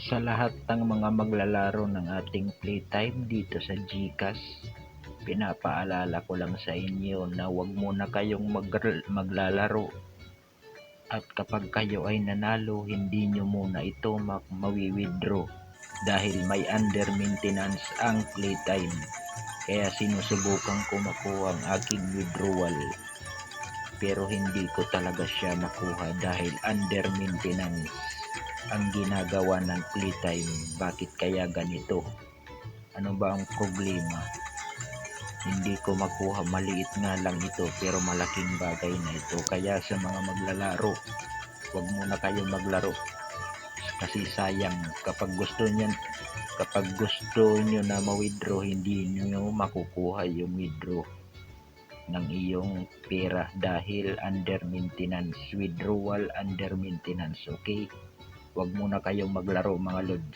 sa lahat ng mga maglalaro ng ating playtime dito sa GCash. Pinapaalala ko lang sa inyo na huwag muna kayong mag- maglalaro. At kapag kayo ay nanalo, hindi nyo muna ito ma- mawi-withdraw dahil may under maintenance ang playtime. Kaya sinusubukan ko makuha ang aking withdrawal. Pero hindi ko talaga siya nakuha dahil under maintenance ang ginagawa ng playtime. Bakit kaya ganito? Ano ba ang problema? Hindi ko makuha, maliit nga lang ito pero malaking bagay na ito. Kaya sa mga maglalaro, huwag muna kayong maglaro. Kasi sayang kapag gusto niyo kapag gusto niyo na ma-withdraw, hindi niyo makukuha yung withdraw ng iyong pera dahil under maintenance, withdrawal under maintenance, okay? Huwag muna kayong maglaro mga lods.